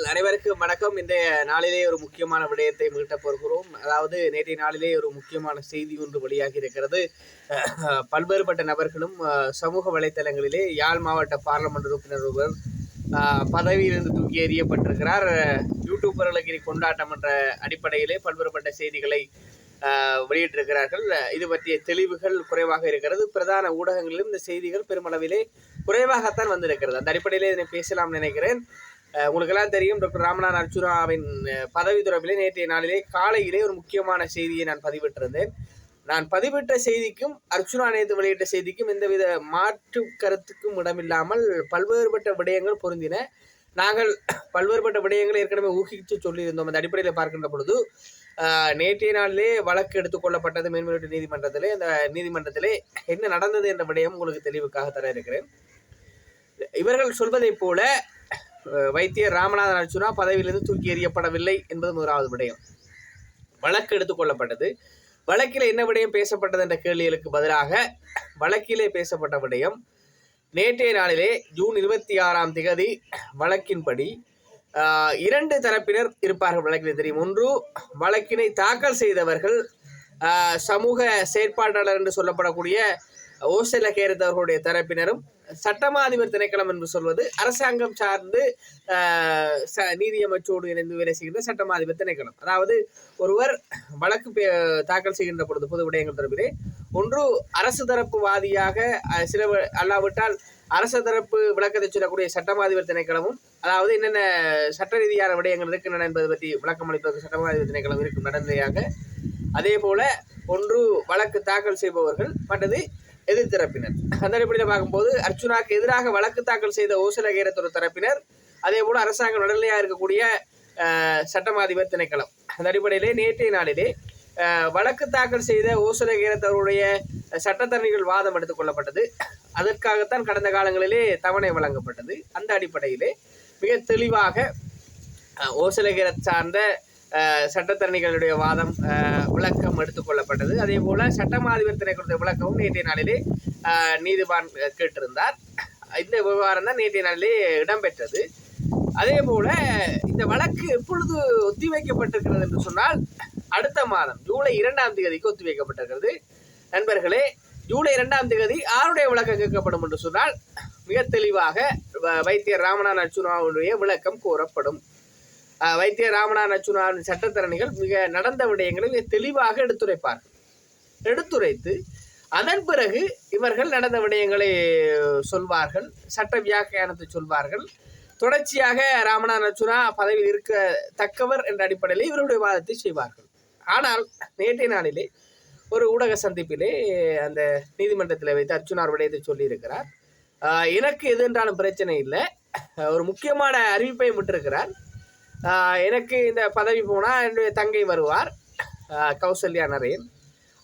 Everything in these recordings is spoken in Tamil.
அனைவருக்கும் வணக்கம். இந்த நாளிலே ஒரு முக்கியமான விடயத்தை மீட்டப் போகிறோம். அதாவது நேற்றைய நாளிலே ஒரு முக்கியமான செய்தி ஒன்று வெளியாகி இருக்கிறது பல்வேறுபட்ட நபர்களும் சமூக வலைத்தளங்களிலே யாழ் மாவட்ட பார்லமெண்ட் உறுப்பினர் ஒருவர் பதவியிலிருந்து தூக்கி எறியப்பட்டிருக்கிறார். யூடியூபர்களுக்கு கொண்டாட்டம் என்ற அடிப்படையிலே பல்வேறுபட்ட செய்திகளை வெளியிட்டிருக்கிறார்கள். இது பற்றிய தெளிவுகள் குறைவாக இருக்கிறது. பிரதான ஊடகங்களிலும் இந்த செய்திகள் பெருமளவிலே குறைவாகத்தான் வந்திருக்கிறது. அந்த அடிப்படையிலே இதனை பேசலாம் நினைக்கிறேன். உங்களுக்கெல்லாம் தெரியும் டாக்டர் ராமநாத் அர்ச்சுனாவின் பதவி தொடர்பிலே நேற்றைய நாளிலே காலையிலே ஒரு முக்கியமான செய்தியை நான் பதிவிட்டிருந்தேன். நான் பதிவிட்ட செய்திக்கும் அர்ச்சுனா நேற்று வெளியிட்ட செய்திக்கும் எந்தவித மாற்று கருத்துக்கும் இடமில்லாமல் பல்வேறுபட்ட விடயங்கள் பொருந்தின. நாங்கள் பல்வேறுபட்ட விடயங்களை ஏற்கனவே ஊகித்து சொல்லியிருந்தோம். அந்த அடிப்படையில் பார்க்கின்ற பொழுது நேற்றைய நாளிலே வழக்கு எடுத்துக்கொள்ளப்பட்டது மேல்முறையீட்டு நீதிமன்றத்திலே. அந்த நீதிமன்றத்திலே என்ன நடந்தது என்ற விடயம் உங்களுக்கு தெளிவுக்காக தர இருக்கிறேன். இவர்கள் சொல்வதைப் போல வைத்தியர் ராமநாதன் அர்ச்சுனா பதவியிலிருந்து தூக்கி எறியப்படவில்லை என்பது முதலாவது விடயம். வழக்கு எடுத்துக்கொள்ளப்பட்டது வழக்கில் என்ன விடயம் பேசப்பட்டது என்ற கேள்விகளுக்கு பதிலாக வழக்கிலே பேசப்பட்ட விடயம் நேற்றைய நாளிலே ஜூன் இருபத்தி ஆறாம் திகதி வழக்கின்படி இரண்டு தரப்பினர் இருப்பார்கள் வழக்கில் தெரியும். ஒன்று வழக்கினை தாக்கல் செய்தவர்கள் சமூக செயற்பாட்டாளர் என்று சொல்லப்படக்கூடிய ஓசல கேரத்தவர்களுடைய தரப்பினரும் சட்டமா அதிபர் திணைக்களம் என்று சொல்வது அரசாங்கம் சார்ந்து ச- நீதியமைச்சோடு இணைந்து வேலை செய்கின்ற சட்டமா அதிபர் திணைக்களம். அதாவது ஒருவர் வழக்கு தாக்கல் செய்கின்ற பொழுது பொது விடயங்கள் தரப்பிலே ஒன்று அரசு தரப்பு வாதியாக சில அல்லாவிட்டால் அரசு தரப்பு விளக்கத்தை சொல்லக்கூடிய சட்டமாதிபர் திணைக்களமும் அதாவது என்னென்ன சட்ட ரீதியான விடயங்கள் இருக்கின்றன என்பது பற்றி விளக்கம் அளிப்பதற்கு சட்டமாதிபர் திணைக்களம் இருக்கும் நடைமுறையாக அதே போல ஒன்று வழக்கு தாக்கல் செய்பவர்கள் மற்றது எதிர்த்தரப்பினர். அந்த அடிப்படையில் பார்க்கும்போது அர்ச்சுனாக்கு எதிராக வழக்கு தாக்கல் செய்த ஓசலகேரத்தொரு தரப்பினர் அதே போல அரசாங்கம் நடுநிலையாக இருக்கக்கூடிய சட்டமாதிபர் திணைக்களம். அந்த அடிப்படையிலே நேற்றைய நாளிலே வழக்கு தாக்கல் செய்த ஓசலகேரத்தவருடைய சட்டத்தரணிகள் வாதம் எடுத்துக்கொள்ளப்பட்டது அதற்காகத்தான் கடந்த காலங்களிலே தவணை வழங்கப்பட்டது. அந்த அடிப்படையிலே மிக தெளிவாக அஹ், ஓசலகேரத் சார்ந்த சட்டத்தரணிகளுடைய வாதம் விளக்கம் எடுத்துக்கொள்ளப்பட்டது அதே போல சட்டமாதிபர் கொடுத்த விளக்கமும் நேற்றைய நாளிலே நீதிபான் கேட்டிருந்தார். இந்த விவகாரம் தான் நேற்றைய நாளிலே இடம்பெற்றது. அதே போல இந்த வழக்கு எப்பொழுது ஒத்திவைக்கப்பட்டிருக்கிறது என்று சொன்னால் அடுத்த மாதம் ஜூலை இரண்டாம் தேதிக்கு ஒத்திவைக்கப்பட்டிருக்கிறது. நண்பர்களே ஜூலை இரண்டாம் தேதி ஆருடைய விளக்கம் கேட்கப்படும் என்று சொன்னால் மிக தெளிவாக வ- வைத்தியர் ராமநாத் அர்ச்சுனாவுடைய விளக்கம் கோரப்படும் வைத்திய வைத்தியர் ராமநாத் சட்டத்தரணிகள் மிக நடந்த விடயங்களை தெளிவாக எடுத்துரைப்பார்கள் எடுத்துரைத்து அதன் பிறகு இவர்கள் நடந்த விடயங்களை சொல்வார்கள் சட்ட வியாக்கியானத்தை சொல்வார்கள். தொடர்ச்சியாக ராமநாத் நச்சுனா பதவியில் இருக்க தக்கவர் என்ற அடிப்படையில் இவருடைய வாதத்தை செய்வார்கள். ஆனால் நேற்றைய நாளிலே ஒரு ஊடக சந்திப்பிலே அந்த நீதிமன்றத்தில் வைத்து அர்ச்சுனார் விடயத்தை சொல்லியிருக்கிறார். எனக்கு எது என்றாலும் பிரச்சனை இல்லை. ஒரு முக்கியமான அறிவிப்பையும் விட்டிருக்கிறார். எனக்கு இந்த பதவி போனால் என்னுடைய தங்கை வருவார். கௌசல்யா நரேன்.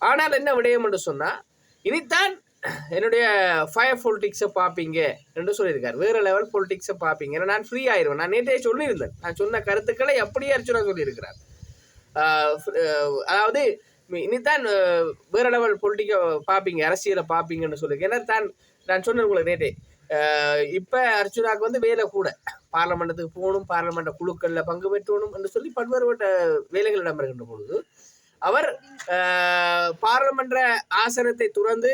ஆனால் என்ன விடயம் என்று சொன்னால் இனித்தான் என்னுடைய ஃபயர் பொலிட்டிக்ஸை பார்ப்பீங்க என்று சொல்லியிருக்கார். வேறு லெவல் பொலிட்டிக்ஸை பார்ப்பீங்க நான் ஃப்ரீ ஆயிடுவேன் நான் நேற்றே சொல்லியிருந்தேன். நான் சொன்ன கருத்துக்களை அப்படியே அர்ச்சுனா சொல்லியிருக்கிறார். அதாவது இனித்தான் வேற லெவல் பொலிட்டிக்கை பார்ப்பீங்க அரசியலை பார்ப்பீங்கன்னு சொல்லி ஏன்னா தான் நான் சொன்னேன் உங்களுக்கு நேற்றே. இப்போ இப்ப அர்ச்சுனாக்கு வந்து வேலை கூட. பார்லமெண்டத்துக்கு போகணும் பார்லமெண்ட குழுக்களில் பங்கு பெற்றணும் என்று சொல்லி பல்வேறுபட்ட வேலைகள் இடம்பெறுகின்ற பொழுது அவர் ஆஹ் பார்லமென்ற ஆசனத்தை துறந்து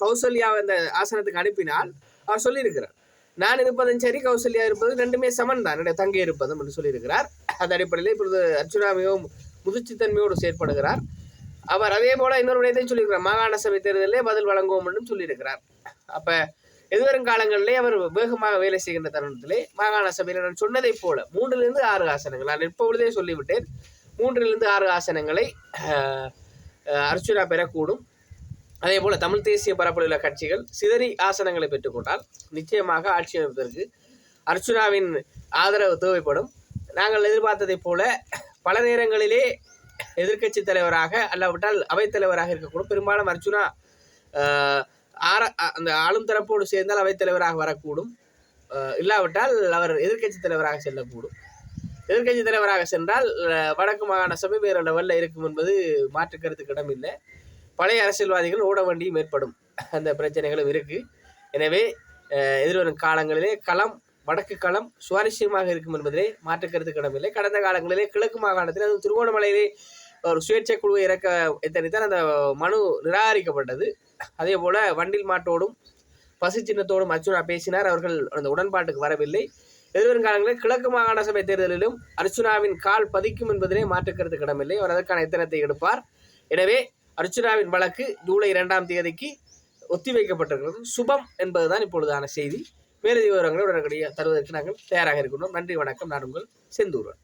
கௌசல்யாவை அந்த ஆசனத்துக்கு அனுப்பினால் அவர் சொல்லியிருக்கிறார். நான் இருப்பதும் சரி கௌசல்யா இருப்பதும் ரெண்டுமே சமன் தான். என்னுடைய தங்கை இருப்பதும் என்று சொல்லியிருக்கிறார். அந்த அடிப்படையில் இப்பொழுது அர்ச்சுனா மிகவும் முதிர்ச்சித்தன்மையோடு செயற்படுகிறார். அவர் அதே போல இன்னொரு விடயத்தையும் சொல்லியிருக்கிறார். மாகாண சபை தேர்தலில் பதில் வழங்குவோம் என்றும் சொல்லியிருக்கிறார். அப்போ எதிர்வரும் காலங்களிலே அவர் வேகமாக வேலை செய்கின்ற தருணத்திலே மாகாண சபையில் நான் சொன்னதைப் போல மூன்றிலிருந்து ஆறு ஆசனங்கள். நான் இப்பொழுதே சொல்லிவிட்டேன். மூன்றிலிருந்து ஆறு ஆசனங்களை அர்ச்சுனா பெறக்கூடும். அதே போல தமிழ் தேசிய பரப்பில் உள்ள கட்சிகள் சிதறி ஆசனங்களை பெற்றுக்கொண்டால் நிச்சயமாக ஆட்சி அமைப்பதற்கு அர்ச்சுனாவின் ஆதரவு தேவைப்படும். நாங்கள் எதிர்பார்த்ததைப் போல பல நேரங்களிலே எதிர்க்கட்சி தலைவராக அல்லாவிட்டால் அவைத்தலைவராக இருக்கக்கூடும். பெரும்பாலும் அர்ச்சுனா ஆர அந்த ஆளும் தரப்போடு சேர்ந்தால் அவைத்தலைவராக வரக்கூடும். இல்லாவிட்டால் அவர் எதிர்க்கட்சி தலைவராக செல்லக்கூடும். எதிர்க்கட்சி தலைவராக சென்றால் வடக்கு மாகாண சபை வேறு லெவலில் இருக்கும் என்பது மாற்று கருத்துக்கு இடமில்லை. பழைய அரசியல்வாதிகள் ஓட வேண்டியும் ஏற்படும். அந்த பிரச்சனைகளும் இருக்குது எனவே எதிர்வரும் காலங்களிலே களம் வடக்கு களம் சுவாரஸ்யமாக இருக்கும் என்பதிலே மாற்று கருத்து கிடமில்லை கடந்த காலங்களிலே கிழக்கு மாகாணத்தில் அதுவும் திருகோணமலையிலே ஒரு சுயேட்சை குழுவை இறக்க எத்தனைத்தான் அந்த மனு நிராகரிக்கப்பட்டது. அதே போல வண்டில் மாட்டோடும் பசு சின்னத்தோடும் அர்ச்சுனா பேசினார். அவர்கள் அந்த உடன்பாட்டுக்கு வரவில்லை. எதிர்வரும் காலங்களில் கிழக்கு மாகாண சபை தேர்தலிலும் அர்ச்சுனாவின் கால் பதிக்கும் என்பதிலே மாற்று கிடமில்லை. அவர் அதற்கான எத்தனத்தை எடுப்பார்? எனவே அர்ச்சுனாவின் வழக்கு ஜூலை இரண்டாம் தேதிக்கு ஒத்திவைக்கப்பட்டிருக்கிறது. சுபம் என்பதுதான் இப்பொழுதான செய்தி. மேலதிக விவரங்களை உடனடியாக தருவதற்கு நாங்கள் தயாராக இருக்கின்றோம். நன்றி வணக்கம். நான் உங்கள் செந்தூரன்.